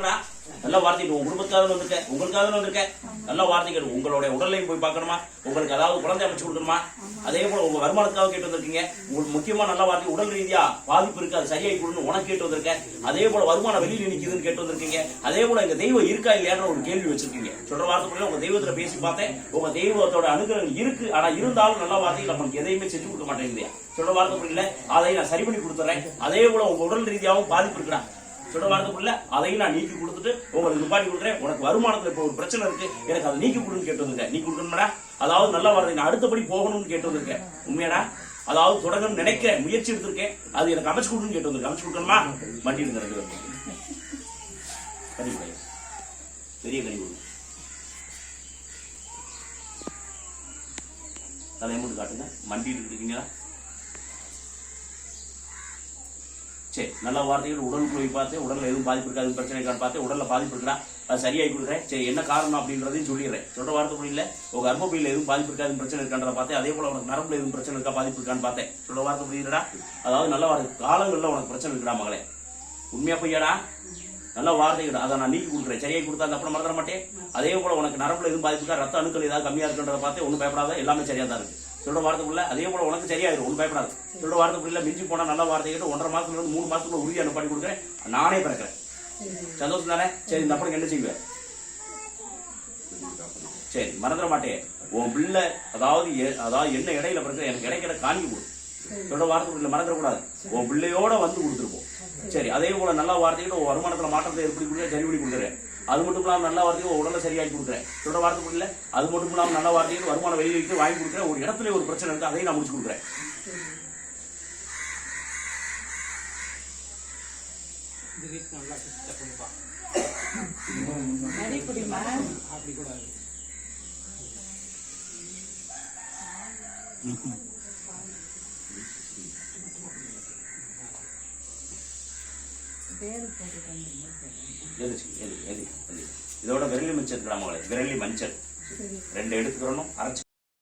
நல்ல வார்த்தை உங்க குடும்பத்துக்காக வந்திருக்க. உங்களுக்காக வந்திருக்க. நல்ல வார்த்தைகள் உங்களுடைய உடலையும் போய் பார்க்கணுமா? உங்களுக்கு அதாவது குழந்தை அமைச்சு கொடுக்கணுமா? அதே போல உங்க வருமானத்துக்காக கேட்டு வந்திருக்கீங்க. உங்களுக்கு முக்கியமா நல்ல வார்த்தை உடல் ரீதியா பாதிப்பு இருக்கு. அது சரியாகி கொடுன்னு உனக்கு கேட்டு வந்திருக்க. அதே போல வருமானம் வெளியில் நிற்கிதுன்னு கேட்டு வந்திருக்கீங்க. அதே போல எங்க தெய்வம் இருக்கா இல்லையான்ற ஒரு கேள்வி வச்சிருக்கீங்க. சொல்ற வார்த்தைக்குள்ள உங்க தெய்வத்துல பேசி பார்த்தேன். உங்க தெய்வத்தோட அனுகிரகம் இருக்கு. ஆனா இருந்தாலும் நல்ல வார்த்தைகள் நமக்கு எதையுமே செஞ்சு கொடுக்க மாட்டேங்குது. சொல்ற வார்த்தை புரியல. அதை நான் சரி பண்ணி கொடுத்துறேன். அதே போல உங்க உடல் ரீதியாகவும் பாதிப்பு இருக்கிறான் சொல்ற அதையும் நான் நீக்கி கொடுத்துட்டு உங்களுக்கு நிப்பாட்டி கொடுக்குறேன். உனக்கு வருமானத்துல இப்போ ஒரு பிரச்சனை இருக்கு. எனக்கு அதை நீக்கி கொடுன்னு கேட்டு வந்திருக்கேன் நீ கொடுக்கணும்டா. அதாவது நல்லா வார்த்தை. நான் அடுத்தபடி போகணும்னு கேட்டு வந்திருக்கேன் உண்மையாடா? அதாவது தொடங்கணும்னு நினைக்கிறேன் முயற்சி எடுத்திருக்கேன். அது எனக்கு அமைச்சு கொடுன்னு கேட்டு வந்திருக்கேன் அமைச்சு கொடுக்கணுமா? வண்டி இருந்த ரெண்டு பேரும் பெரிய கனிவு கொடு. தலையை காட்டுங்க. மண்டி இருக்கீங்களா சரி நல்ல வார்த்தைகள் உடல் போய் பார்த்து உடல்ல எதுவும் பாதிப்பு இருக்காது பிரச்சனை இருக்கான்னு பார்த்து உடல்ல பாதிப்பு இருக்கா அது சரியாகி கொடுக்குறேன் சரி என்ன காரணம் அப்படின்றதையும் சொல்லிடுறேன். சொல்ற வார்த்தை புரியல உங்க கர்ப்பப்பையில் எதுவும் பாதிப்பு இருக்காது பிரச்சனை இருக்கான்றத பார்த்தேன் அதே போல உனக்கு நரம்புல எதுவும் பிரச்சனை இருக்கா பாதிப்பு இருக்கான்னு பார்த்தேன். சொல்ற வார்த்தை புரியுதுடா அதாவது நல்ல வார்த்தை காலங்கள்ல உனக்கு பிரச்சனை இருக்கா மகளே. உண்மையா பொய்யாடா? நல்ல வார்த்தைகள் அதை நான் நீக்கி கொடுக்குறேன். சரியாக கொடுத்தா அந்த அப்புறம் மறந்துட மாட்டேன். அதே போல உனக்கு நரம்புல எதுவும் பாதிப்பு இருக்கா ரத்த அணுக்கள் ஏதாவது கம்மியா இருக்குன்றத பார்த்து ஒன்றும் பயப்படாத. எல்லாமே சரியா தான் இருக்கு. சொல்ற வார்த்தைக்குள்ள அதே போல உனக்கு சரியாயிரும். ஒன்றும் பயப்படாது. சொல்ற வார்த்தைக்குள்ள மிஞ்சி போனா நல்ல வார்த்தைகள் ஒன்றரை மாசத்துல இருந்து மூணு மாசத்துக்குள்ள உறுதி பண்ணி கொடுக்குறேன். நானே பிறக்கிறேன். சந்தோஷம் தானே? சரி இந்த அப்புறம் என்ன செய்வேன் சரி மறந்துட மாட்டேன். உன் பிள்ளை அதாவது அதாவது என்ன இடையில பிறகு எனக்கு இடைக்கிற காணி கொடு சொல்ற வார்த்தைக்குள்ள மறந்துடக்கூடாது. உன் பிள்ளையோட வந்து கொடுத்துருப்போம். சரி அதே போல நல்ல வார்த்தைகள் வருமானத்துல மாற்றத்தை கொடுக்குறேன் சரி பண்ணி கொடுக்குறேன் அது மட்டும் இல்லாம நல்ல வார்த்தைகள் உடலை சரியாக்கி கொடுக்குறேன். சொல்ற வார்த்தை புரியல? அது மட்டும் இல்லாம நல்ல வார்த்தைகள் வருமானம் வெளியே வைத்து வாங்கி கொடுக்குறேன். ஒரு இடத்துல ஒரு பிரச்சனை இருக்கு அதையும் நான் முடிச்சு கொடுக்குறேன். இதோட விரலி மஞ்சள் மகளே விரலி மஞ்சள். ரெண்டு எடுத்துக்கிறணும் அரைச்சு